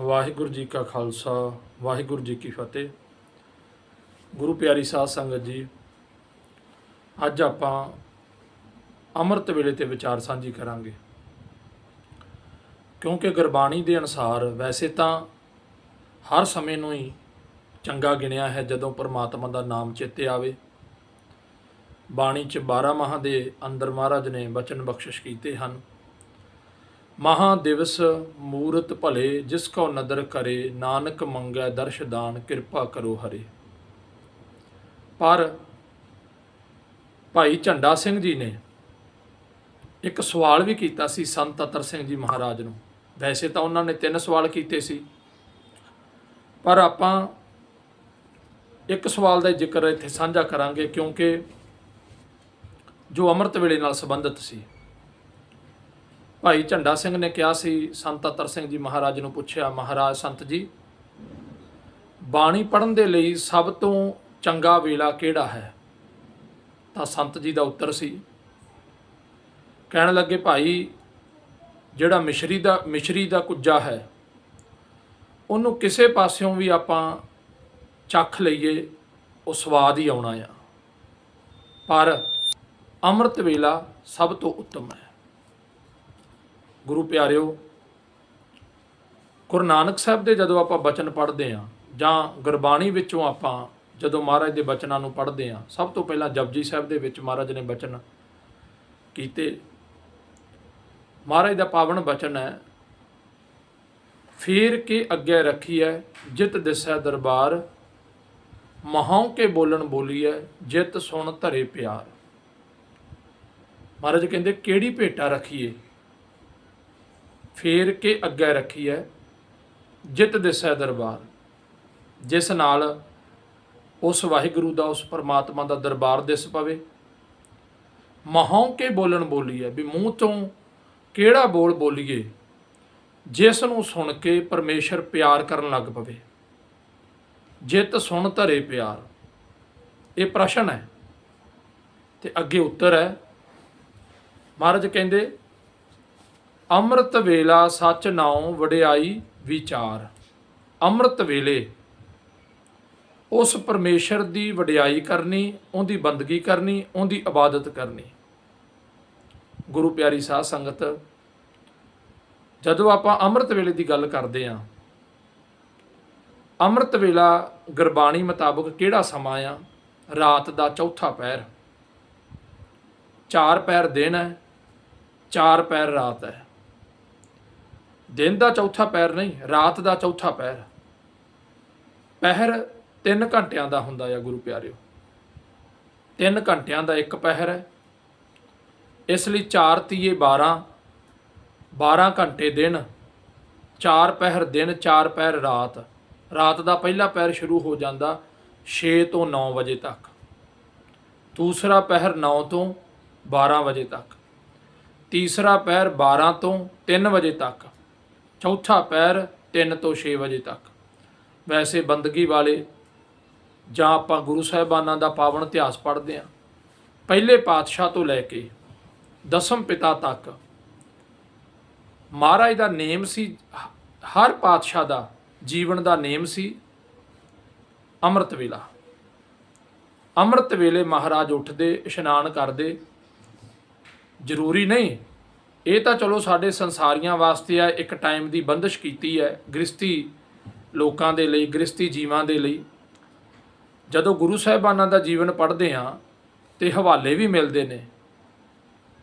ਵਾਹਿਗੁਰੂ ਜੀ ਕਾ ਖਾਲਸਾ, ਵਾਹਿਗੁਰੂ ਜੀ ਕੀ ਫਤਿਹ। ਗੁਰੂ ਪਿਆਰੀ ਸਾਧ ਸੰਗਤ ਜੀ, ਅੱਜ ਆਪਾਂ ਅੰਮ੍ਰਿਤ ਵੇਲੇ ਤੇ ਵਿਚਾਰ ਸਾਂਝੀ ਕਰਾਂਗੇ। ਕਿਉਂਕਿ ਗੁਰਬਾਣੀ ਦੇ ਅਨੁਸਾਰ ਵੈਸੇ ਤਾਂ ਹਰ ਸਮੇਂ ਨੂੰ ਹੀ ਚੰਗਾ ਗਿਣਿਆ ਹੈ, ਜਦੋਂ ਪਰਮਾਤਮਾ ਦਾ ਨਾਮ ਚੇਤੇ ਆਵੇ। ਬਾਣੀ 'ਚ 12 ਮਾਹਾਂ ਦੇ ਅੰਦਰ ਮਹਾਰਾਜ ਨੇ ਬਚਨ ਬਖਸ਼ਿਸ਼ ਕੀਤੇ ਹਨ। ਮਹਾ ਦਿਵਸ ਮੂਰਤ ਭਲੇ, ਜਿਸ ਕੋ ਨਦਰ ਕਰੇ, ਨਾਨਕ ਮੰਗੈ ਦਰਸ਼ ਦਾਨ, ਕਿਰਪਾ ਕਰੋ ਹਰੇ। ਪਰ ਭਾਈ ਝੰਡਾ ਸਿੰਘ ਜੀ ਨੇ ਇੱਕ ਸਵਾਲ ਵੀ ਕੀਤਾ ਸੀ ਸੰਤ ਅਤਰ ਸਿੰਘ ਜੀ ਮਹਾਰਾਜ ਨੂੰ। ਵੈਸੇ ਤਾਂ ਉਹਨਾਂ ਨੇ ਤਿੰਨ ਸਵਾਲ ਕੀਤੇ ਸੀ। ਪਰ ਆਪਾਂ ਇੱਕ ਸਵਾਲ ਦਾ ਜ਼ਿਕਰ ਇੱਥੇ ਸਾਂਝਾ ਕਰਾਂਗੇ, ਕਿਉਂਕਿ ਜੋ ਅੰਮ੍ਰਿਤ ਵੇਲੇ ਨਾਲ ਸੰਬੰਧਿਤ ਸੀ। ਭਾਈ ਝੰਡਾ ਸਿੰਘ ਨੇ ਕਿਹਾ ਸੀ, ਸੰਤ ਅਤਰ ਸਿੰਘ ਜੀ ਮਹਾਰਾਜ ਨੂੰ ਪੁੱਛਿਆ, ਮਹਾਰਾਜ, ਸੰਤ ਜੀ, ਬਾਣੀ ਪੜਨ ਦੇ ਲਈ ਸਭ ਤੋਂ ਚੰਗਾ ਵੇਲਾ ਕਿਹੜਾ ਹੈ? ਤਾਂ ਸੰਤ ਜੀ ਦਾ ਉੱਤਰ ਸੀ, ਕਹਿਣ ਲੱਗੇ, ਭਾਈ, ਜਿਹੜਾ ਮਿਸ਼ਰੀ ਦਾ ਮਿਸ਼ਰੀ ਦਾ ਕੁੱਜਾ ਹੈ, ਉਹਨੂੰ ਕਿਸੇ ਪਾਸਿਓਂ ਵੀ ਆਪਾਂ ਚੱਖ ਲਈਏ, ਉਹ ਸਵਾਦ ਹੀ ਆਉਣਾ ਆ। ਪਰ ਅੰਮ੍ਰਿਤ ਵੇਲਾ ਸਭ ਤੋਂ ਉੱਤਮ ਹੈ। ਗੁਰੂ ਪਿਆਰਿਓ, ਗੁਰੂ ਨਾਨਕ ਸਾਹਿਬ ਦੇ ਜਦੋਂ ਆਪਾਂ ਬਚਨ ਪੜ੍ਹਦੇ ਆ ਜਾਂ ਗੁਰਬਾਣੀ ਵਿੱਚੋਂ ਆਪਾਂ ਜਦੋਂ ਮਹਾਰਾਜ ਦੇ ਬਚਨਾਂ ਨੂੰ ਪੜ੍ਹਦੇ ਆ ਸਭ ਤੋਂ ਪਹਿਲਾਂ ਜਪਜੀ ਸਾਹਿਬ ਦੇ ਵਿੱਚ ਮਹਾਰਾਜ ਨੇ ਬਚਨ ਕੀਤੇ। ਮਹਾਰਾਜ ਦਾ ਪਾਵਨ ਬਚਨ ਹੈ, ਫੇਰ ਕੇ ਅੱਗੇ ਰੱਖੀ ਹੈ ਜਿਤ ਦਿਸੈ ਦਰਬਾਰ ਮਹਾਂ ਕੇ ਬੋਲਣ ਬੋਲੀ ਹੈ ਜਿਤ ਸੁਣ ਧਰੇ ਪਿਆਰ। ਮਹਾਰਾਜ ਕਹਿੰਦੇ, ਕਿਹੜੀ ਭੇਟਾ ਰੱਖੀਏ? ਫੇਰ ਕੇ ਅੱਗੇ ਰੱਖੀਐ ਜਿਤ ਦਿਸੈ ਦਰਬਾਰ। ਜਿਸ ਨਾਲ ਉਸ ਵਾਹਿਗੁਰੂ ਦਾ, ਉਸ ਪਰਮਾਤਮਾ ਦਾ ਦਰਬਾਰ ਦਿਸ ਪਵੇ। ਮਹਾਂ ਕੇ ਬੋਲਣ ਬੋਲੀ ਹੈ ਵੀ ਮੂੰਹ ਤੋਂ ਕਿਹੜਾ ਬੋਲ ਬੋਲੀਏ, ਜਿਸ ਨੂੰ ਸੁਣ ਕੇ ਪਰਮੇਸ਼ਰ ਪਿਆਰ ਕਰਨ ਲੱਗ ਪਵੇ। ਜਿਤ ਸੁਣ ਧਰੇ ਪਿਆਰ। ਇਹ ਪ੍ਰਸ਼ਨ ਹੈ ਤੇ ਅੱਗੇ ਉੱਤਰ ਹੈ ਮਹਾਰਾਜ ਕਹਿੰਦੇ ਅੰਮ੍ਰਿਤ ਵੇਲਾ ਸੱਚ ਨਾਉ ਵਡਿਆਈ ਵਿਚਾਰ। ਅੰਮ੍ਰਿਤ ਵੇਲੇ, ਉਸ ਪਰਮੇਸ਼ਰ ਦੀ ਵਡਿਆਈ ਕਰਨੀ, ਉਹਦੀ ਬੰਦਗੀ ਕਰਨੀ, ਉਹਦੀ ਇਬਾਦਤ ਕਰਨੀ। ਗੁਰੂ ਪਿਆਰੀ ਸਾਧ ਸੰਗਤ, ਜਦੋਂ ਆਪਾਂ ਅੰਮ੍ਰਿਤ ਵੇਲੇ ਦੀ ਗੱਲ ਕਰਦੇ ਆਂ ਅੰਮ੍ਰਿਤ ਵੇਲਾ ਗੁਰਬਾਣੀ ਮੁਤਾਬਕ ਕਿਹੜਾ ਸਮਾਂ ਆ? ਰਾਤ ਦਾ ਚੌਥਾ ਪੈਰ। ਚਾਰ ਪੈਰ ਦਿਨ ਹੈ, ਚਾਰ ਪੈਰ ਰਾਤ ਹੈ। ਦਿਨ ਦਾ ਚੌਥਾ ਪੈਰ ਨਹੀਂ, ਰਾਤ ਦਾ ਚੌਥਾ ਪਹਿਰ ਪਹਿਰ 3 ਘੰਟਿਆਂ ਦਾ ਹੁੰਦਾ ਆ ਗੁਰੂ ਪਿਆਰਿਓ। 3 ਘੰਟਿਆਂ ਦਾ ਇੱਕ ਪਹਿਰ ਹੈ। ਇਸ ਲਈ 4 ਤੀਏ 12 12 ਘੰਟੇ ਦਿਨ 4 ਪਹਿਰ ਦਿਨ 4 ਪਹਿਰ ਰਾਤ। ਰਾਤ ਦਾ ਪਹਿਲਾ ਪਹਿਰ ਸ਼ੁਰੂ ਹੋ ਜਾਂਦਾ 6 ਤੋਂ 9 ਵਜੇ ਤੱਕ। ਦੂਸਰਾ ਪਹਿਰ 9 ਤੋਂ 12 ਵਜੇ ਤੱਕ। ਤੀਸਰਾ ਪਹਿਰ 12 ਤੋਂ 3 ਵਜੇ ਤੱਕ। ਚੌਥਾ ਪੈਰ 3 ਤੋਂ 6 ਵਜੇ ਤੱਕ। ਵੈਸੇ ਬੰਦਗੀ ਵਾਲੇ ਜਾਂ ਆਪਾਂ ਗੁਰੂ ਸਾਹਿਬਾਨਾਂ ਦਾ ਪਾਵਨ ਇਤਿਹਾਸ ਪੜ੍ਹਦੇ ਹਾਂ। ਪਹਿਲੇ ਪਾਤਸ਼ਾਹ ਤੋਂ ਲੈ ਕੇ ਦਸਮ ਪਿਤਾ ਤੱਕ ਮਹਾਰਾਜ ਦਾ ਨੇਮ ਸੀ, ਹਰ ਪਾਤਸ਼ਾਹ ਦਾ ਜੀਵਨ ਦਾ ਨੇਮ ਸੀ ਅੰਮ੍ਰਿਤ ਵੇਲਾ। ਅੰਮ੍ਰਿਤ ਵੇਲੇ ਮਹਾਰਾਜ ਉੱਠਦੇ, ਇਸ਼ਨਾਨ ਕਰਦੇ। ਜ਼ਰੂਰੀ ਨਹੀਂ ਇਹ ਤਾਂ ਚਲੋ ਸਾਡੇ ਸੰਸਾਰੀਆਂ ਵਾਸਤੇ ਆ, ਇੱਕ ਟਾਈਮ ਦੀ ਬੰਦਸ਼ ਕੀਤੀ ਹੈ ਗ੍ਰਸਤੀ ਲੋਕਾਂ ਦੇ ਲਈ ਗ੍ਰਸਤੀ ਜੀਵਾਂ ਦੇ ਲਈ। ਜਦੋਂ ਗੁਰੂ ਸਾਹਿਬਾਨਾਂ ਦਾ ਜੀਵਨ ਪੜ੍ਹਦੇ ਆ ਤੇ ਹਵਾਲੇ ਵੀ ਮਿਲਦੇ ਨੇ।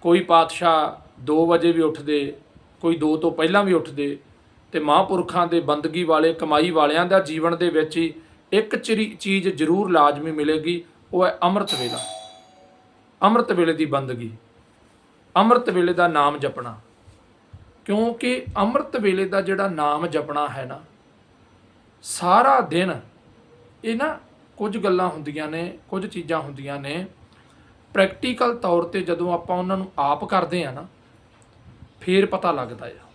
ਕੋਈ ਪਾਤਸ਼ਾਹ 2 ਵਜੇ ਵੀ ਉੱਠਦੇ, ਕੋਈ 2 ਤੋਂ ਪਹਿਲਾਂ ਵੀ ਉੱਠਦੇ, ਤੇ ਮਹਾਂਪੁਰਖਾਂ ਦੇ ਬੰਦਗੀ ਵਾਲੇ, ਕਮਾਈ ਵਾਲਿਆਂ ਦਾ ਜੀਵਨ ਦੇ ਵਿੱਚ ਹੀ ਇੱਕ ਚਰੀ- ਚੀਜ਼ ਜ਼ਰੂਰ ਲਾਜ਼ਮੀ ਮਿਲੇਗੀ, ਉਹ ਹੈ ਅੰਮ੍ਰਿਤ ਵੇਲਾ। ਅੰਮ੍ਰਿਤ ਵੇਲੇ ਦੀ ਬੰਦਗੀ। ਅੰਮ੍ਰਿਤ ਵੇਲੇ ਦਾ ਨਾਮ ਜਪਣਾ। ਕਿਉਂਕਿ ਅੰਮ੍ਰਿਤ ਵੇਲੇ ਦਾ ਜਿਹੜਾ ਨਾਮ ਜਪਣਾ ਹੈ ਨਾ, ਸਾਰਾ ਦਿਨ ਇਹ ਨਾ ਕੁਝ ਗੱਲਾਂ ਹੁੰਦੀਆਂ ਨੇ, ਕੁਝ ਚੀਜ਼ਾਂ ਹੁੰਦੀਆਂ ਨੇ। ਪ੍ਰੈਕਟੀਕਲ ਤੌਰ ਤੇ ਜਦੋਂ ਆਪਾਂ ਉਹਨਾਂ ਨੂੰ ਆਪ ਕਰਦੇ ਆ ਨਾ, ਫੇਰ ਪਤਾ ਲੱਗਦਾ ਆ।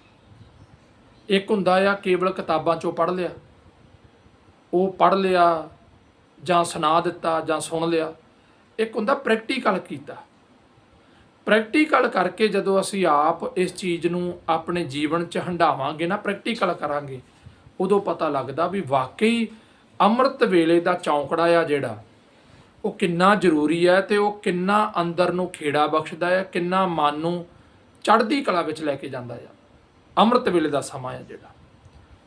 ਇੱਕ ਹੁੰਦਾ ਆ, ਕੇਵਲ ਕਿਤਾਬਾਂ ਚੋਂ ਪੜ੍ਹ ਲਿਆ। ਉਹ ਪੜ੍ਹ ਲਿਆ ਜਾਂ ਸੁਣਾ ਦਿੱਤਾ ਜਾਂ ਸੁਣ ਲਿਆ। ਇੱਕ ਹੁੰਦਾ ਪ੍ਰੈਕਟੀਕਲ ਕੀਤਾ। ਪ੍ਰੈਕਟੀਕਲ ਕਰਕੇ ਜਦੋਂ ਅਸੀਂ ਆਪ ਇਸ ਚੀਜ਼ ਨੂੰ ਆਪਣੇ ਜੀਵਨ 'ਚ ਹੰਡਾਵਾਂਗੇ ਨਾ ਪ੍ਰੈਕਟੀਕਲ ਕਰਾਂਗੇ, ਉਦੋਂ ਪਤਾ ਲੱਗਦਾ ਵੀ ਵਾਕਈ ਅੰਮ੍ਰਿਤ ਵੇਲੇ ਦਾ ਚੌਂਕੜਾ ਆ ਜਿਹੜਾ, ਉਹ ਕਿੰਨਾ ਜ਼ਰੂਰੀ ਹੈ ਤੇ ਉਹ ਕਿੰਨਾ ਅੰਦਰ ਨੂੰ ਖੇੜਾ ਬਖਸ਼ਦਾ ਹੈ, ਕਿੰਨਾ ਮਨ ਨੂੰ ਚੜ੍ਹਦੀ ਕਲਾ ਵਿੱਚ ਲੈ ਕੇ ਜਾਂਦਾ ਆ। ਅੰਮ੍ਰਿਤ ਵੇਲੇ ਦਾ ਸਮਾਂ ਹੈ ਜਿਹੜਾ।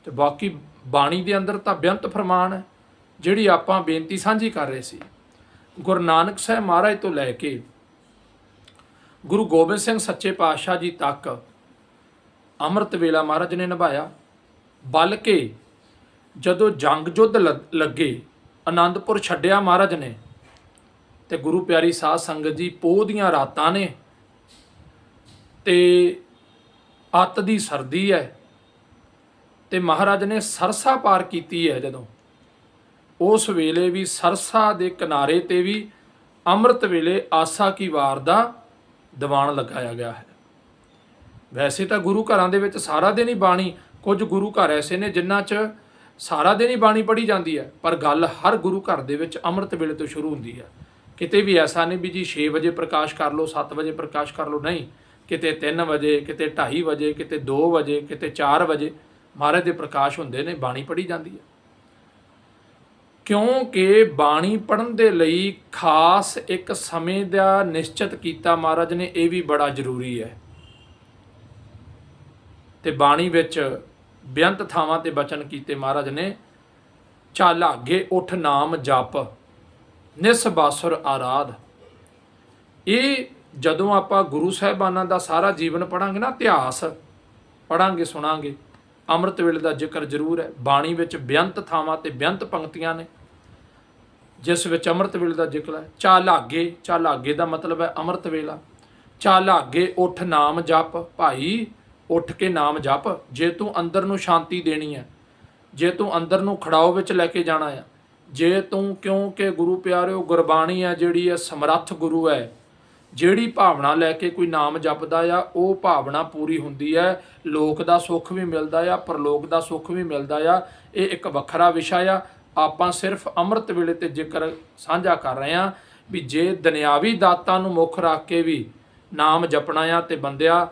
ਤੇ ਬਾਕੀ ਬਾਣੀ ਦੇ ਅੰਦਰ ਤਾਂ ਬੇਅੰਤ ਫਰਮਾਨ ਹੈ, ਜਿਹੜੀ ਆਪਾਂ ਬੇਨਤੀ ਸਾਂਝੀ ਕਰ ਰਹੇ ਸੀ। ਗੁਰੂ ਨਾਨਕ ਸਾਹਿਬ ਮਹਾਰਾਜ ਤੋਂ ਲੈ ਕੇ ਗੁਰੂ ਗੋਬਿੰਦ ਸਿੰਘ ਸੱਚੇ ਪਾਤਸ਼ਾਹ ਜੀ ਤੱਕ ਅੰਮ੍ਰਿਤ ਵੇਲਾ ਮਹਾਰਾਜ ਨੇ ਨਿਭਾਇਆ। ਬਲਕਿ ਜਦੋਂ ਜੰਗ ਜੁੱਧ ਲ- ਲੱਗੇ ਆਨੰਦਪੁਰ ਛੱਡਿਆ ਮਹਾਰਾਜ ਨੇ ਤੇ ਗੁਰੂ ਪਿਆਰੀ ਸਾਧ ਸੰਗਤ ਜੀ ਪੋਹ ਦੀਆਂ ਰਾਤਾਂ ਨੇ ਤੇ ਅੱਤ ਦੀ ਸਰਦੀ ਹੈ ਤੇ ਮਹਾਰਾਜ ਨੇ ਸਰਸਾ ਪਾਰ ਕੀਤੀ ਹੈ ਜਦੋਂ। ਉਸ ਵੇਲੇ ਵੀ ਸਰਸਾ ਦੇ ਕਿਨਾਰੇ ਤੇ ਵੀ ਅੰਮ੍ਰਿਤ ਵੇਲੇ ਆਸਾ ਕੀ ਵਾਰ ਦਾ ਦੀਵਾਨ ਲਗਾਇਆ ਗਿਆ ਹੈ। ਵੈਸੇ ਤਾਂ ਗੁਰੂ ਘਰਾਂ ਦੇ ਵਿੱਚ ਸਾਰਾ ਦਿਨ ਹੀ ਬਾਣੀ ਕੁਝ ਗੁਰੂ ਘਰ ਐਸੇ ਨੇ ਜਿਨ੍ਹਾਂ 'ਚ ਸਾਰਾ ਦਿਨ ਹੀ ਬਾਣੀ ਪੜ੍ਹੀ ਜਾਂਦੀ ਹੈ, ਪਰ ਗੱਲ ਹਰ ਗੁਰੂ ਘਰ ਦੇ ਵਿੱਚ ਅੰਮ੍ਰਿਤ ਵੇਲੇ ਤੋਂ ਸ਼ੁਰੂ ਹੁੰਦੀ ਹੈ। ਕਿਤੇ ਵੀ ਐਸਾ ਨਹੀਂ ਵੀ ਜੀ 6 ਵਜੇ ਪ੍ਰਕਾਸ਼ ਕਰ ਲਓ 7 ਵਜੇ ਪ੍ਰਕਾਸ਼ ਕਰ ਲਓ, ਨਹੀਂ। ਕਿਤੇ 3 ਵਜੇ, ਕਿਤੇ 2:30 ਵਜੇ, ਕਿਤੇ 2 ਵਜੇ, ਕਿਤੇ 4 ਵਜੇ ਮਹਾਰਾਜ ਦੇ ਪ੍ਰਕਾਸ਼ ਹੁੰਦੇ ਨੇ, ਬਾਣੀ ਪੜ੍ਹੀ ਜਾਂਦੀ ਹੈ। ਕਿਉਂਕਿ ਬਾਣੀ ਪੜਨ ਦੇ ਲਈ ਖਾਸ ਇੱਕ ਸਮੇਂ ਦਾ ਨਿਸ਼ਚਿਤ ਕੀਤਾ ਮਹਾਰਾਜ ਨੇ, ਇਹ ਵੀ ਬੜਾ ਜ਼ਰੂਰੀ ਹੈ। ਤੇ ਬਾਣੀ ਵਿੱਚ ਬੇਅੰਤ ਥਾਵਾਂ ਤੇ ਬਚਨ ਕੀਤੇ ਮਹਾਰਾਜ ਨੇ, ਚੱਲ ਅੱਗੇ ਉਠ ਨਾਮ ਜਪ, ਨਿਸ ਬਾਸੁਰ ਆਰਾਧ। ਇਹ ਜਦੋਂ ਆਪਾਂ ਗੁਰੂ ਸਾਹਿਬਾਨਾਂ ਦਾ ਸਾਰਾ ਜੀਵਨ ਪੜਾਂਗੇ ਨਾ, ਇਤਿਹਾਸ ਪੜਾਂਗੇ ਸੁਣਾਂਗੇ ਅੰਮ੍ਰਿਤ ਵੇਲੇ ਦਾ ਜ਼ਿਕਰ ਜ਼ਰੂਰ ਹੈ। ਬਾਣੀ ਵਿੱਚ ਬੇਅੰਤ ਥਾਵਾਂ ਤੇ ਬੇਅੰਤ ਪੰਕਤੀਆਂ ਨੇ। ਜਿਸ ਵਿੱਚ ਅੰਮ੍ਰਿਤ ਵੇਲੇ ਦਾ ਜ਼ਿਕਰ ਹੈ। ਚੱਲ ਲਾਗੇ ਚੱਲ ਲਾਗੇ ਦਾ ਮਤਲਬ ਹੈ ਅੰਮ੍ਰਿਤ ਵੇਲਾ। ਚੱਲ ਅੱਗੇ ਉੱਠ ਨਾਮ ਜਪ, ਭਾਈ ਉੱਠ ਕੇ ਨਾਮ ਜਪ। ਜੇ ਤੂੰ ਅੰਦਰ ਨੂੰ ਸ਼ਾਂਤੀ ਦੇਣੀ ਹੈ, ਜੇ ਤੂੰ ਅੰਦਰ ਨੂੰ ਖੜਾਓ ਵਿੱਚ ਲੈ ਕੇ ਜਾਣਾ ਹੈ, ਜੇ ਤੂੰ ਕਿਉਂਕਿ ਗੁਰੂ ਪਿਆਰਿਓ ਗੁਰਬਾਣੀ ਹੈ ਜਿਹੜੀ ਹੈ ਸਮਰੱਥ ਗੁਰੂ ਹੈ ਜਿਹੜੀ ਭਾਵਨਾ ਲੈ ਕੇ ਕੋਈ ਨਾਮ ਜਪਦਾ ਆ, ਉਹ ਭਾਵਨਾ ਪੂਰੀ ਹੁੰਦੀ ਹੈ। ਲੋਕ ਦਾ ਸੁੱਖ ਵੀ ਮਿਲਦਾ ਆ, ਪਰਲੋਕ ਦਾ ਸੁੱਖ ਵੀ ਮਿਲਦਾ ਆ। ਇਹ ਇੱਕ ਵੱਖਰਾ ਵਿਸ਼ਾ ਆ। ਆਪਾਂ ਸਿਰਫ ਅੰਮ੍ਰਿਤ ਵੇਲੇ ਤੇ ਜ਼ਿਕਰ ਸਾਂਝਾ ਕਰ ਰਹੇ ਆ ਵੀ ਜੇ ਦੁਨਿਆਵੀ ਦਾਤਾਂ ਨੂੰ ਮੁੱਖ ਰੱਖ ਕੇ ਵੀ ਨਾਮ ਜਪਣਾ ਆ ਤੇ ਬੰਦਿਆ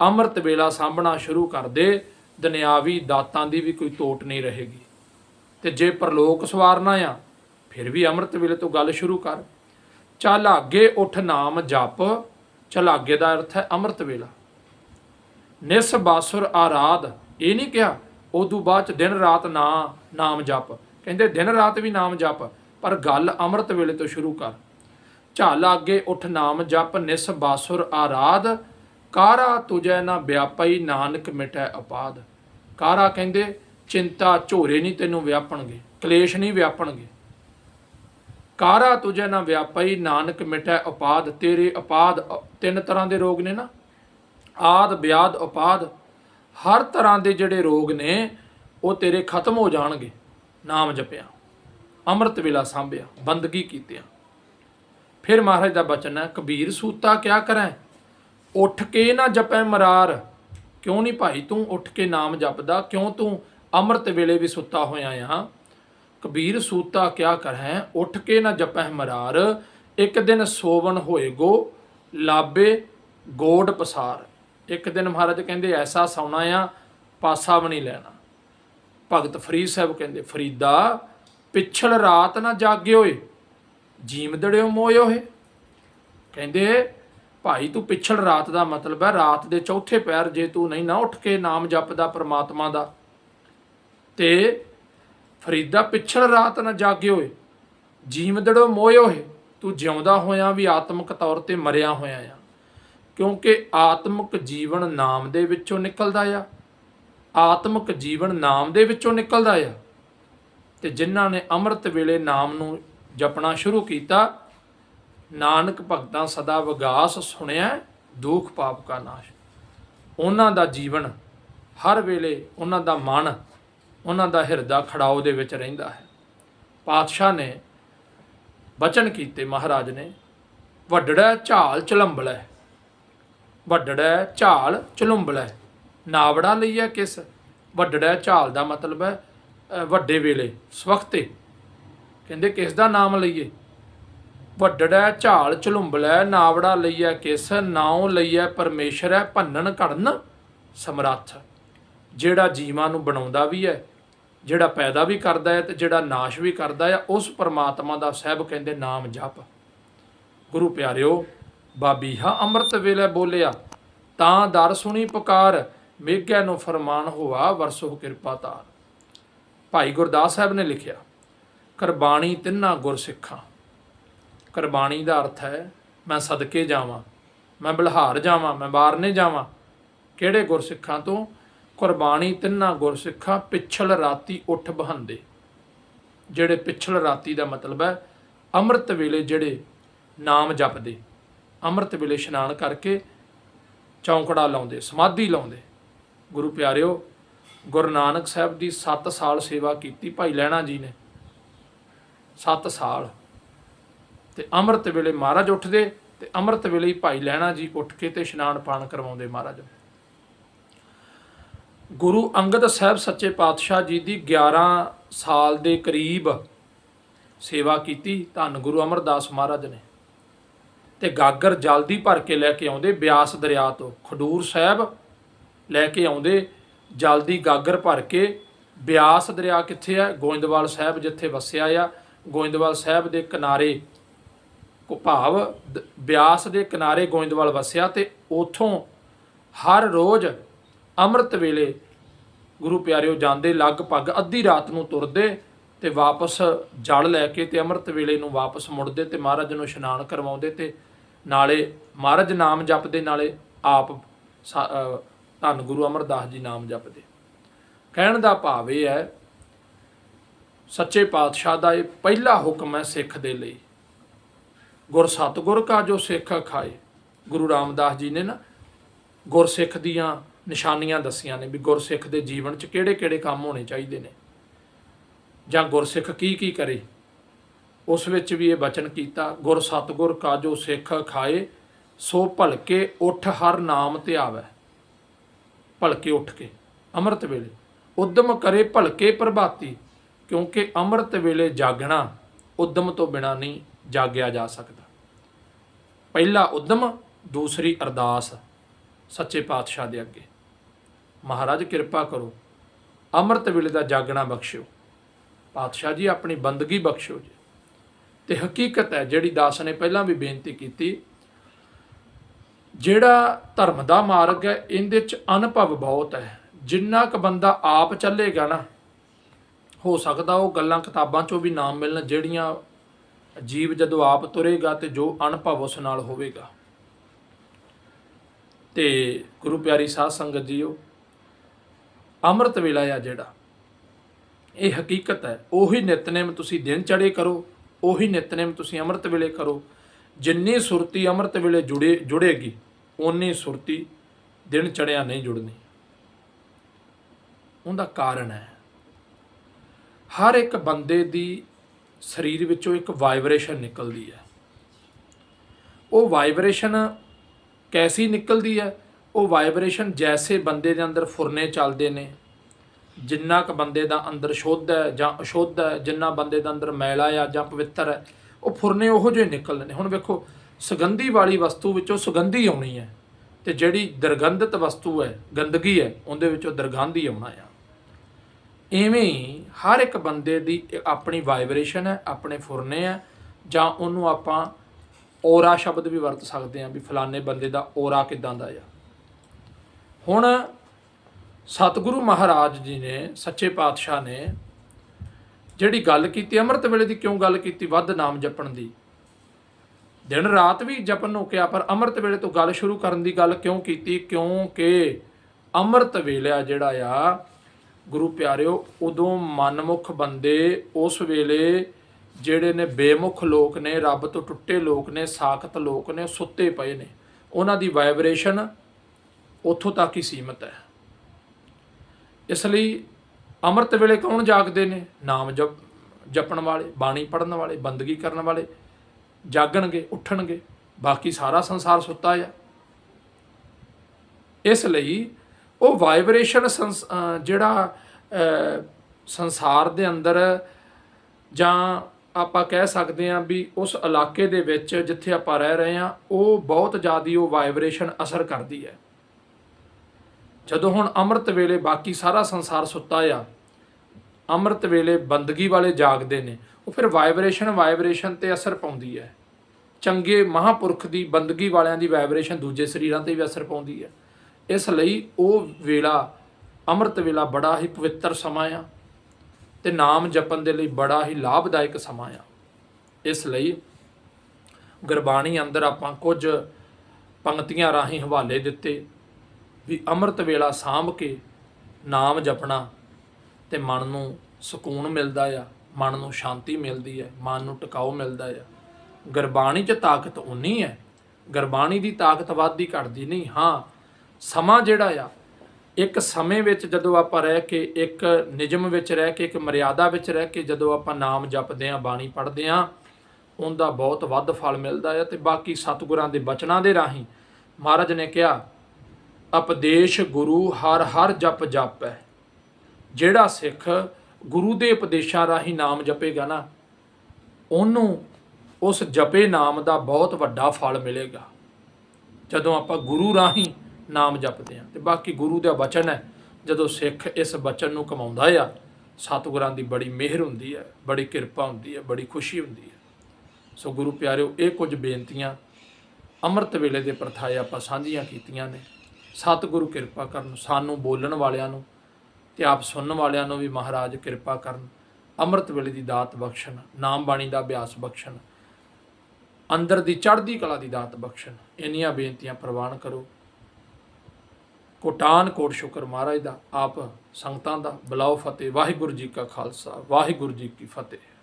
ਅੰਮ੍ਰਿਤ ਵੇਲਾ ਸਾਂਭਣਾ ਸ਼ੁਰੂ ਕਰ ਦੇ, ਦੁਨਿਆਵੀ ਦਾਤਾਂ ਦੀ ਵੀ ਕੋਈ ਤੋਟ ਨਹੀਂ ਰਹੇਗੀ। ਤੇ ਜੇ ਪਰਲੋਕ ਸਵਾਰਨਾ ਆ, ਫਿਰ ਵੀ ਅੰਮ੍ਰਿਤ ਵੇਲੇ ਤੋਂ ਗੱਲ ਸ਼ੁਰੂ ਕਰ। ਚੱਲ ਅੱਗੇ ਉਠ ਨਾਮ ਜਪ। ਚੱਲ ਅੱਗੇ ਦਾ ਅਰਥ ਹੈ ਅੰਮ੍ਰਿਤ ਵੇਲਾ। ਨਿਸ ਬਾਸੁਰ ਆਰਾਧ। ਇਹ ਨਹੀਂ ਕਿਹਾ, ਉਦੋਂ ਬਾਅਦ ਚ ਦਿਨ ਰਾਤ ਨਾ ਨਾਮ ਜਪ। ਕਹਿੰਦੇ ਦਿਨ ਰਾਤ ਵੀ ਨਾਮ ਜਪ, ਪਰ ਗੱਲ ਅੰਮ੍ਰਿਤ ਵੇਲੇ ਤੋਂ ਸ਼ੁਰੂ ਕਰ। ਝਾਲ ਅੱਗੇ ਉਠ ਨਾਮ ਜਪ, ਨਿਸ ਬਾਸੁਰ ਆਰਾਧ। ਕਾਰਾ ਤੁਜੈ ਨਾ ਵਿਆਪਈ, ਨਾਨਕ ਮਿਟੈ ਅਪਾਦ ਕਾਰਾ ਕਹਿੰਦੇ, ਚਿੰਤਾ ਝੋਰੇ ਨਹੀਂ ਤੈਨੂੰ ਵਿਆਪਣਗੇ, ਕਲੇਸ਼ ਨਹੀਂ ਵਿਆਪਣਗੇ। ਕਾਰਾ ਤੁਜੈ ਨਾ ਵਿਆਪਈ, ਨਾਨਕ ਮਿਟੈ ਉਪਾਦ, ਤੇਰੇ ਉਪਾਦ ਤਿੰਨ ਤਰ੍ਹਾਂ ਦੇ ਰੋਗ ਨੇ ਨਾ। ਆਦ, ਵਿਆਦ, ਉਪਾਦ, ਹਰ ਤਰ੍ਹਾਂ ਦੇ ਜਿਹੜੇ ਰੋਗ ਨੇ, ਉਹ ਤੇਰੇ ਖਤਮ ਹੋ ਜਾਣਗੇ। ਨਾਮ ਜਪਿਆ, ਅੰਮ੍ਰਿਤ ਵੇਲਾ ਸਾਂਭਿਆ, ਬੰਦਗੀ ਕੀਤਿਆਂ। ਫਿਰ ਮਹਾਰਾਜ ਦਾ ਬਚਨ ਹੈ, ਕਬੀਰ ਸੂਤਾ ਕਿਆ ਕਰੈ? ਉੱਠ ਕੇ ਨਾ ਜਪੈ ਮਰਾਰ। ਕਿਉਂ ਨਹੀਂ ਭਾਈ ਤੂੰ ਉੱਠ ਕੇ ਨਾਮ ਜਪਦਾ? ਕਿਉਂ ਤੂੰ ਅੰਮ੍ਰਿਤ ਵੇਲੇ ਵੀ ਸੁੱਤਾ ਹੋਇਆ ਆ? ਕਬੀਰ ਸੂਤਾ ਕਿਆ ਕਰਹਿ? ਉੱਠ ਕੇ ਨਾ ਜਪਹਿ ਮਰਾਰ, ਇੱਕ ਦਿਨ ਸੋਵਨ ਹੋਏਗੋ ਲਾਬੇ ਗੋੜ ਪਸਾਰ। ਇੱਕ ਦਿਨ ਮਹਾਰਾਜ ਕਹਿੰਦੇ, ਐਸਾ ਸੌਣਾ ਆ, ਪਾਸਾ ਵੀ ਨਹੀਂ ਲੈਣਾ। ਭਗਤ ਫਰੀਦ ਸਾਹਿਬ ਕਹਿੰਦੇ, ਫਰੀਦਾ, ਪਿਛਲ ਰਾਤ ਨਾ ਜਾਗੇ ਹੋਏ ਜੀਮਦੜਿਓ ਮੋਏ ਹੋਏ ਕਹਿੰਦੇ, ਭਾਈ ਤੂੰ ਪਿਛਲ ਰਾਤ ਦਾ ਮਤਲਬ ਹੈ, ਰਾਤ ਦੇ ਚੌਥੇ ਪੈਰ ਜੇ ਤੂੰ ਨਹੀਂ ਨਾ ਉੱਠ ਕੇ ਨਾਮ ਜਪਦਾ ਪ੍ਰਮਾਤਮਾ ਦਾ, ਤੇ ਫਰੀਦਾ ਪਿਛਲ ਰਾਤ ਨਾ ਜਾਗਿਓ ਹੋਏ। ਜੀਵਦੜੋ ਮੋਏ ਹੋਏ। ਤੂੰ ਜਿਉਂਦਾ ਹੋਇਆ ਵੀ ਆਤਮਿਕ ਤੌਰ ਤੇ ਮਰਿਆ ਹੋਇਆ ਆ। ਕਿਉਂਕਿ ਆਤਮਿਕ ਜੀਵਨ ਨਾਮ ਦੇ ਵਿੱਚੋਂ ਨਿਕਲਦਾ ਆ। ਆਤਮਿਕ ਜੀਵਨ ਨਾਮ ਦੇ ਵਿੱਚੋਂ ਨਿਕਲਦਾ ਆ। ਤੇ ਜਿਨ੍ਹਾਂ ਨੇ ਅੰਮ੍ਰਿਤ ਵੇਲੇ ਨਾਮ ਨੂੰ ਜਪਣਾ ਸ਼ੁਰੂ ਕੀਤਾ, ਨਾਨਕ ਭਗਤਾਂ ਸਦਾ ਵਿਗਾਸ ਸੁਣਿਆ, ਦੁੱਖ ਪਾਪ ਕਾ ਨਾਸ਼। ਉਹਨਾਂ ਦਾ ਜੀਵਨ ਹਰ ਵੇਲੇ ਉਹਨਾਂ ਦਾ ਮਨ ਉਹਨਾਂ ਦਾ ਹਿਰਦਾ ਖੜਾਓ ਦੇ ਵਿੱਚ ਰਹਿੰਦਾ ਹੈ। ਪਾਤਸ਼ਾਹ ਨੇ ਬਚਨ ਕੀਤੇ ਮਹਾਰਾਜ ਨੇ, ਵੱਡੜਾ ਝਾਲ ਚਲੰਬਲੇ, ਵੱਡੜਾ ਝਾਲ ਚਲੰਬਲੇ, ਨਾਵੜਾ ਲਈ ਹੈ ਕਿਸ? ਵੱਡੜਾ ਝਾਲ ਦਾ ਮਤਲਬ ਹੈ ਵੱਡੇ ਵੇਲੇ, ਸਵਖਤੇ। ਕਹਿੰਦੇ ਕਿਸ ਦਾ ਨਾਮ ਲਈਏ? ਵੱਡੜਾ ਝਾਲ ਚਲੁੰਬਲੈ, ਨਾਵੜਾ ਲਈਐ ਕਿਸ? ਨਾਉ ਲਈਐ ਪਰਮੇਸ਼ਰ ਹੈ ਭੰਨਣ ਘੜਨ ਸਮਰੱਥ। ਜਿਹੜਾ ਜੀਵਾਂ ਨੂੰ ਬਣਾਉਂਦਾ ਵੀ ਹੈ ਜਿਹੜਾ ਪੈਦਾ ਵੀ ਕਰਦਾ ਹੈ ਤੇ ਜਿਹੜਾ ਨਾਸ਼ ਵੀ ਕਰਦਾ ਹੈ, ਉਸ ਪਰਮਾਤਮਾ ਦਾ ਸਹਿਬ ਕਹਿੰਦੇ ਨਾਮ ਜਪ। ਗੁਰੂ ਪਿਆਰਿਓ, ਬਾਬੀ ਹਾਂ ਅੰਮ੍ਰਿਤ ਵੇਲੇ ਬੋਲਿਆ, ਤਾਂ ਦਰ ਸੁਣੀ ਪੁਕਾਰ ਮੇਘਿਆ ਨੂੰ ਫਰਮਾਨ ਹੋਆ ਵਰਸੋ ਕਿਰਪਾ ਤਾਰ। ਭਾਈ ਗੁਰਦਾਸ ਸਾਹਿਬ ਨੇ ਲਿਖਿਆ, ਕਰਬਾਣੀ ਤਿੰਨਾ ਗੁਰਸਿੱਖਾਂ। ਕਰਬਾਣੀ ਦਾ ਅਰਥ ਹੈ, ਮੈਂ ਸਦਕੇ ਜਾਵਾਂ, ਮੈਂ ਬਲਹਾਰ ਜਾਵਾਂ, ਮੈਂ ਬਾਰਨੇ ਜਾਵਾਂ। ਕਿਹੜੇ ਗੁਰਸਿੱਖਾਂ ਤੋਂ? ਕੁਰਬਾਨੀ ਤਿੰਨਾ ਗੁਰਸਿੱਖਾਂ ਪਿਛਲ ਰਾਤੀ ਉੱਠ ਬਹੰਦੇ। ਜਿਹੜੇ ਪਿਛਲ ਰਾਤੀ ਦਾ ਮਤਲਬ ਹੈ ਅੰਮ੍ਰਿਤ ਵੇਲੇ ਜਿਹੜੇ ਨਾਮ ਜਪਦੇ। ਅੰਮ੍ਰਿਤ ਵੇਲੇ ਇਸ਼ਨਾਨ ਕਰਕੇ ਚੌਂਕੜਾ ਲਾਉਂਦੇ, ਸਮਾਧੀ ਲਾਉਂਦੇ। ਗੁਰੂ ਪਿਆਰਿਓ, ਗੁਰੂ ਨਾਨਕ ਸਾਹਿਬ ਦੀ 7 ਸਾਲ ਸੇਵਾ ਕੀਤੀ ਭਾਈ ਲੈਣਾ ਜੀ ਨੇ। 7 ਸਾਲ। ਤੇ ਅੰਮ੍ਰਿਤ ਵੇਲੇ ਮਹਾਰਾਜ ਉੱਠਦੇ ਤੇ ਅੰਮ੍ਰਿਤ ਵੇਲੇ ਭਾਈ ਲੈਣਾ ਜੀ ਉੱਠ ਕੇ ਤੇ ਇਸ਼ਨਾਨ ਪਾਣ ਕਰਵਾਉਂਦੇ ਮਹਾਰਾਜ। ਗੁਰੂ ਅੰਗਦ ਸਾਹਿਬ ਸੱਚੇ ਪਾਤਸ਼ਾਹ ਜੀ ਦੀ 11 ਸਾਲ ਦੇ ਕਰੀਬ ਸੇਵਾ ਕੀਤੀ। ਧੰਨ ਗੁਰੂ ਅਮਰਦਾਸ ਮਹਾਰਾਜ ਨੇ। ਤੇ ਗਾਗਰ ਜਲਦੀ ਭਰ ਕੇ ਲੈ ਕੇ ਆਉਂਦੇ ਬਿਆਸ ਦਰਿਆ ਤੋਂ। ਖਡੂਰ ਸਾਹਿਬ ਲੈ ਕੇ ਆਉਂਦੇ ਜਲਦੀ ਗਾਗਰ ਭਰ ਕੇ। ਬਿਆਸ ਦਰਿਆ ਕਿੱਥੇ ਹੈ ਗੋਇੰਦਵਾਲ ਸਾਹਿਬ ਜਿੱਥੇ ਵਸਿਆ ਆ। ਗੋਇੰਦਵਾਲ ਸਾਹਿਬ ਦੇ ਕਿਨਾਰੇ ਕੋ ਭਾਵ ਬਿਆਸ ਦੇ ਕਿਨਾਰੇ ਗੋਇੰਦਵਾਲ ਵਸਿਆ ਤੇ ਉਥੋਂ ਹਰ ਰੋਜ਼ ਅੰਮ੍ਰਿਤ ਵੇਲੇ ਗੁਰੂ ਪਿਆਰਿਓ ਜਾਂਦੇ ਲਗਭਗ ਅੱਧੀ ਰਾਤ ਨੂੰ ਤੁਰਦੇ ਤੇ ਵਾਪਸ ਜਲ ਲੈ ਕੇ ਤੇ ਅੰਮ੍ਰਿਤ ਵੇਲੇ ਨੂੰ ਵਾਪਸ ਮੁੜਦੇ ਤੇ ਮਹਾਰਾਜ ਨੂੰ ਇਸ਼ਨਾਨ ਕਰਵਾਉਂਦੇ ਤੇ ਨਾਲੇ ਮਹਾਰਾਜ ਨਾਮ ਜਪਦੇ, ਨਾਲੇ ਆਪ ਸਾ- ਧੰਨ ਗੁਰੂ ਅਮਰਦਾਸ ਜੀ ਨਾਮ ਜਪਦੇ। ਕਹਿਣ ਦਾ ਭਾਵ ਇਹ ਹੈ, ਸੱਚੇ ਪਾਤਸ਼ਾਹ ਦਾ ਇਹ ਪਹਿਲਾ ਹੁਕਮ ਹੈ ਸਿੱਖ ਦੇ ਲਈ। ਗੁਰ ਸਤਗੁਰ ਕਾ ਜੋ ਸਿੱਖ ਖਾਏ, ਗੁਰੂ ਰਾਮਦਾਸ ਜੀ ਨੇ ਨਾ ਗੁਰਸਿੱਖ ਦੀਆਂ ਨਿਸ਼ਾਨੀਆਂ ਦੱਸੀਆਂ ਨੇ ਵੀ ਗੁਰਸਿੱਖ ਦੇ ਜੀਵਨ 'ਚ ਕਿਹੜੇ-ਕਿਹੜੇ ਕੰਮ ਹੋਣੇ ਚਾਹੀਦੇ ਨੇ। ਜਾਂ ਗੁਰਸਿੱਖ ਕੀ ਕੀ ਕਰੇ। ਉਸ ਵਿੱਚ ਵੀ ਇਹ ਬਚਨ ਕੀਤਾ, ਗੁਰ ਸਤਗੁਰ ਕਾ ਜੋ ਸਿੱਖ ਖਾਏ, ਸੋ ਭਲਕੇ ਉਠ ਹਰ ਨਾਮ ਧਿਆਵੈ ਭਲਕੇ ਉੱਠ ਕੇ, ਅੰਮ੍ਰਿਤ ਵੇਲੇ। ਉਦਮ ਕਰੇ ਭਲਕੇ ਪ੍ਰਭਾਤੀ, ਕਿਉਂਕਿ ਅੰਮ੍ਰਿਤ ਵੇਲੇ ਜਾਗਣਾ ਉਦਮ ਤੋਂ ਬਿਨਾ ਨਹੀਂ ਜਾਗਿਆ ਜਾ ਸਕਦਾ। ਪਹਿਲਾ ਉਦਮ, ਦੂਸਰੀ ਅਰਦਾਸ, ਸੱਚੇ ਪਾਤਸ਼ਾਹ ਦੇ ਅੱਗੇ। ਮਹਾਰਾਜ ਕਿਰਪਾ ਕਰੋ, ਅੰਮ੍ਰਿਤ ਵੇਲੇ ਦਾ ਜਾਗਣਾ ਬਖਸ਼ਿਓ। ਪਾਤਸ਼ਾਹ ਜੀ, ਆਪਣੀ ਬੰਦਗੀ ਬਖਸ਼ਿਓ ਜੀ। ਤੇ ਹਕੀਕਤ ਹੈ, ਜਿਹੜੀ ਦਾਸ ਨੇ ਪਹਿਲਾਂ ਵੀ ਬੇਨਤੀ ਕੀਤੀ, ਜਿਹੜਾ ਧਰਮ ਦਾ ਮਾਰਗ ਹੈ, ਇਹਦੇ ਚ ਅਨੁਭਵ ਬਹੁਤ ਹੈ। ਜਿੰਨਾ ਕ ਬੰਦਾ ਆਪ ਚੱਲੇਗਾ ਨਾ, ਹੋ ਸਕਦਾ ਉਹ ਗੱਲਾਂ ਕਿਤਾਬਾਂ ਚੋਂ ਵੀ ਨਾਮ ਮਿਲਣ, ਜਿਹੜੀਆਂ ਜੀਵ ਜਦੋਂ ਆਪ ਤੁਰੇਗਾ ਤੇ ਜੋ ਅਨੁਭਵ ਉਸ ਨਾਲ ਹੋਵੇਗਾ। ਤੇ ਗੁਰੂ ਪਿਆਰੀ ਸਾਧ ਸੰਗਤ ਜੀਓ ਅੰਮ੍ਰਿਤ ਵੇਲਾ ਆ ਜਿਹੜਾ, ਇਹ ਹਕੀਕਤ ਹੈ। ਉਹੀ ਨਿਤਨੇਮ ਤੁਸੀਂ ਦਿਨ ਚੜੇ ਕਰੋ, ਉਹੀ ਨਿਤਨੇਮ ਤੁਸੀਂ ਅੰਮ੍ਰਿਤ ਵੇਲੇ ਕਰੋ। ਜਿੰਨੀ ਸੁਰਤੀ ਅੰਮ੍ਰਿਤ ਵੇਲੇ ਜੁੜੇ, ਜੁੜੇਗੀ, ਓਨੀ ਸੁਰਤੀ ਦਿਨ ਚੜਿਆ ਨਹੀਂ ਜੁੜਨੀ। ਉਹਦਾ ਕਾਰਨ ਹੈ, ਹਰ ਇੱਕ ਬੰਦੇ ਦੀ ਸਰੀਰ ਵਿੱਚੋਂ ਇੱਕ ਵਾਈਬ੍ਰੇਸ਼ਨ ਨਿਕਲਦੀ ਹੈ। ਉਹ ਵਾਈਬ੍ਰੇਸ਼ਨ ਕੈਸੀ ਨਿਕਲਦੀ ਹੈ? ਉਹ ਵਾਈਬ੍ਰੇਸ਼ਨ ਜੈਸੇ ਬੰਦੇ ਦੇ ਅੰਦਰ ਫੁਰਨੇ ਚੱਲਦੇ ਨੇ, ਜਿੰਨਾ ਕ ਬੰਦੇ ਦਾ ਅੰਦਰ ਸ਼ੁੱਧ ਹੈ ਜਾਂ ਅਸ਼ੁੱਧ ਹੈ, ਜਿੰਨਾ ਬੰਦੇ ਦਾ ਅੰਦਰ ਮੈਲਾ ਆ ਜਾਂ ਪਵਿੱਤਰ ਹੈ, ਉਹ ਫੁਰਨੇ ਉਹੋ ਜਿਹੇ ਨਿਕਲਦੇ ਨੇ। ਹੁਣ ਵੇਖੋ, ਸੁਗੰਧੀ ਵਾਲੀ ਵਸਤੂ ਵਿੱਚੋਂ ਸੁਗੰਧੀ ਆਉਣੀ ਹੈ ਤੇ ਜਿਹੜੀ ਦਰਗੰਧਤ ਵਸਤੂ ਹੈ, ਗੰਦਗੀ ਹੈ, ਉਹਦੇ ਵਿੱਚੋਂ ਦਰਗੰਧ ਹੀ ਆਉਣਾ ਆ। ਐਵੇਂ ਹੀ ਹਰ ਇੱਕ ਬੰਦੇ ਦੀ ਆਪਣੀ ਵਾਈਬ੍ਰੇਸ਼ਨ ਹੈ, ਆਪਣੇ ਫੁਰਨੇ ਹੈ, ਜਾਂ ਉਹਨੂੰ ਆਪਾਂ ਔਰਾ ਸ਼ਬਦ ਵੀ ਵਰਤ ਸਕਦੇ ਹਾਂ ਵੀ ਫਲਾਣੇ ਬੰਦੇ ਦਾ ਔਰਾ ਕਿਦਾਂ ਦਾ ਆ। ਹੁਣ ਸਤਿਗੁਰੂ ਮਹਾਰਾਜ ਜੀ ਨੇ, ਸੱਚੇ ਪਾਤਸ਼ਾਹ ਨੇ ਜਿਹੜੀ ਗੱਲ ਕੀਤੀ, ਅੰਮ੍ਰਿਤ ਵੇਲੇ ਦੀ ਕਿਉਂ ਗੱਲ ਕੀਤੀ? ਵੱਧ ਨਾਮ ਜਪਣ ਦੀ। ਦਿਨ ਰਾਤ ਵੀ ਜਪਨ ਨੂੰ ਕਿਹਾ, ਪਰ ਅੰਮ੍ਰਿਤ ਵੇਲੇ ਤੋਂ ਗੱਲ ਸ਼ੁਰੂ ਕਰਨ ਦੀ ਗੱਲ ਕਿਉਂ ਕੀਤੀ? ਕਿਉਂਕਿ ਅੰਮ੍ਰਿਤ ਵੇਲਾ ਜਿਹੜਾ ਆ, ਗੁਰੂ ਪਿਆਰਿਓ, ਉਦੋਂ ਮਨਮੁਖ ਬੰਦੇ ਉਸ ਵੇਲੇ ਜਿਹੜੇ ਨੇ ਬੇਮੁਖ ਲੋਕ ਨੇ, ਰੱਬ ਤੋਂ ਟੁੱਟੇ ਲੋਕ ਨੇ, ਸਾਖਤ ਲੋਕ ਨੇ, ਸੁੱਤੇ ਪਏ ਨੇ। ਉਹਨਾਂ ਦੀ ਵਾਈਬ੍ਰੇਸ਼ਨ ਉੱਥੋਂ ਤੱਕ ਹੀ ਸੀਮਤ ਹੈ। ਇਸ ਲਈ ਅੰਮ੍ਰਿਤ ਵੇਲੇ ਕੌਣ ਜਾਗਦੇ ਨੇ? ਨਾਮ ਜਪ, ਜਪਣ ਵਾਲੇ, ਬਾਣੀ ਪੜਨ ਵਾਲੇ, ਬੰਦਗੀ ਕਰਨ ਵਾਲੇ ਜਾਗਣਗੇ, ਉੱਠਣਗੇ, ਬਾਕੀ ਸਾਰਾ ਸੰਸਾਰ ਸੁੱਤਾ ਆ। ਇਸ ਲਈ ਉਹ ਵਾਈਬ੍ਰੇਸ਼ਨ ਜਿਹੜਾ ਸੰਸਾਰ ਦੇ ਅੰਦਰ ਜਾਂ ਆਪਾਂ ਕਹਿ ਸਕਦੇ ਹਾਂ ਵੀ ਉਸ ਇਲਾਕੇ ਦੇ ਵਿੱਚ ਜਿੱਥੇ ਆਪਾਂ ਰਹਿ ਰਹੇ ਹਾਂ, ਉਹ ਬਹੁਤ ਜ਼ਿਆਦੀ ਉਹ ਵਾਈਬ੍ਰੇਸ਼ਨ ਅਸਰ ਕਰਦੀ ਹੈ। ਜਦੋਂ ਹੁਣ ਅੰਮ੍ਰਿਤ ਵੇਲੇ ਬਾਕੀ ਸਾਰਾ ਸੰਸਾਰ ਸੁੱਤਾ ਆ, ਅੰਮ੍ਰਿਤ ਵੇਲੇ ਬੰਦਗੀ ਵਾਲੇ ਜਾਗਦੇ ਨੇ, ਉਹ ਫਿਰ ਵਾਈਬ੍ਰੇਸ਼ਨ ਵਾਈਬ੍ਰੇਸ਼ਨ ਤੇ ਅਸਰ ਪਾਉਂਦੀ ਹੈ। ਚੰਗੇ ਮਹਾਪੁਰਖ ਦੀ ਬੰਦਗੀ ਵਾਲਿਆਂ ਦੀ ਵਾਈਬ੍ਰੇਸ਼ਨ ਦੂਜੇ ਸਰੀਰਾਂ ਤੇ ਵੀ ਅਸਰ ਪਾਉਂਦੀ ਹੈ। ਇਸ ਲਈ ਉਹ ਵੇਲਾ, ਅੰਮ੍ਰਿਤ ਵੇਲਾ ਬੜਾ ਹੀ ਪਵਿੱਤਰ ਸਮਾਂ ਆ ਤੇ ਨਾਮ ਜਪਣ ਦੇ ਲਈ ਬੜਾ ਹੀ ਲਾਭਦਾਇਕ ਸਮਾਂ ਆ। ਇਸ ਲਈ ਗੁਰਬਾਣੀ ਅੰਦਰ ਆਪਾਂ ਕੁਝ ਪੰਕਤੀਆਂ ਰਾਹੀਂ ਹਵਾਲੇ ਦਿੱਤੇ। ਵੀ ਅੰਮ੍ਰਿਤ ਵੇਲਾ ਸਾਂਭ ਕੇ ਨਾਮ ਜਪਣਾ ਤੇ ਮਨ ਨੂੰ ਸਕੂਨ ਮਿਲਦਾ ਆ, ਮਨ ਨੂੰ ਸ਼ਾਂਤੀ ਮਿਲਦੀ ਹੈ ਮਨ ਨੂੰ ਟਿਕਾਓ ਮਿਲਦਾ ਆ। ਗੁਰਬਾਣੀ 'ਚ ਤਾਕਤ ਉਨੀ ਹੈ ਗੁਰਬਾਣੀ ਦੀ ਤਾਕਤ ਵੱਧਦੀ ਘਟਦੀ ਨਹੀਂ। ਹਾਂ, ਸਮਾਂ ਜਿਹੜਾ ਆ, ਇੱਕ ਸਮੇਂ ਵਿੱਚ ਜਦੋਂ ਆਪਾਂ ਰਹਿ ਕੇ, ਇੱਕ ਨਿਯਮ ਵਿੱਚ ਰਹਿ ਕੇ, ਇੱਕ ਮਰਿਆਦਾ ਵਿੱਚ ਰਹਿ ਕੇ ਜਦੋਂ ਆਪਾਂ ਨਾਮ ਜਪਦੇ ਆਂ ਬਾਣੀ ਪੜ੍ਹਦੇ ਆਂ ਉਹਦਾ ਬਹੁਤ ਵੱਧ ਫਲ ਮਿਲਦਾ ਹੈ ਤੇ ਬਾਕੀ ਸਤਿਗੁਰਾਂ ਦੇ ਬਚਨਾਂ ਦੇ ਰਾਹੀਂ ਮਹਾਰਾਜ ਨੇ ਕਿਹਾ ਉਪਦੇਸ਼ ਗੁਰੂ ਹਰ ਹਰ ਜਪ ਜਪ। ਹੈ ਜਿਹੜਾ ਸਿੱਖ ਗੁਰੂ ਦੇ ਉਪਦੇਸ਼ਾਂ ਰਾਹੀਂ ਨਾਮ ਜਪੇਗਾ ਨਾ, ਉਹਨੂੰ ਉਸ ਜਪੇ ਨਾਮ ਦਾ ਬਹੁਤ ਵੱਡਾ ਫਲ ਮਿਲੇਗਾ। ਜਦੋਂ ਆਪਾਂ ਗੁਰੂ ਰਾਹੀਂ ਨਾਮ ਜਪਦੇ ਹਾਂ, ਤੇ ਬਾਕੀ ਗੁਰੂ ਦਾ ਬਚਨ ਹੈ, ਜਦੋਂ ਸਿੱਖ ਇਸ ਬਚਨ ਨੂੰ ਕਮਾਉਂਦਾ ਆ, ਸਤਿਗੁਰਾਂ ਦੀ ਬੜੀ ਮਿਹਰ ਹੁੰਦੀ ਹੈ, ਬੜੀ ਕਿਰਪਾ ਹੁੰਦੀ ਹੈ, ਬੜੀ ਖੁਸ਼ੀ ਹੁੰਦੀ ਹੈ। ਸੋ ਗੁਰੂ ਪਿਆਰਿਓ, ਇਹ ਕੁਝ ਬੇਨਤੀਆਂ ਅੰਮ੍ਰਿਤ ਵੇਲੇ ਦੇ ਪ੍ਰਥਾਏ ਆਪਾਂ ਸਾਂਝੀਆਂ ਕੀਤੀਆਂ ਨੇ। ਸਤਿਗੁਰੂ ਕਿਰਪਾ ਕਰਨ, ਸਾਨੂੰ ਬੋਲਣ ਵਾਲਿਆਂ ਨੂੰ ਤੇ ਆਪ ਸੁਣਨ ਵਾਲਿਆਂ ਨੂੰ ਵੀ ਮਹਾਰਾਜ ਕਿਰਪਾ ਕਰਨ। ਅੰਮ੍ਰਿਤ ਵੇਲੇ ਦੀ ਦਾਤ ਬਖਸ਼ਣ, ਨਾਮ ਬਾਣੀ ਦਾ ਅਭਿਆਸ ਬਖਸ਼ਣ, ਅੰਦਰ ਦੀ ਚੜ੍ਹਦੀ ਕਲਾ ਦੀ ਦਾਤ ਬਖਸ਼ਣ, ਇੰਨੀਆਂ ਬੇਨਤੀਆਂ ਪ੍ਰਵਾਨ ਕਰੋ। ਕੋਟਾਨ ਕੋਟ ਸ਼ੁਕਰ ਮਹਾਰਾਜ ਦਾ, ਆਪ ਸੰਗਤਾਂ ਦਾ, ਬਲਾਓ ਫਤਿਹ, ਵਾਹਿਗੁਰੂ ਜੀ ਕਾ ਖਾਲਸਾ, ਵਾਹਿਗੁਰੂ ਜੀ ਕੀ ਫਤਿਹ।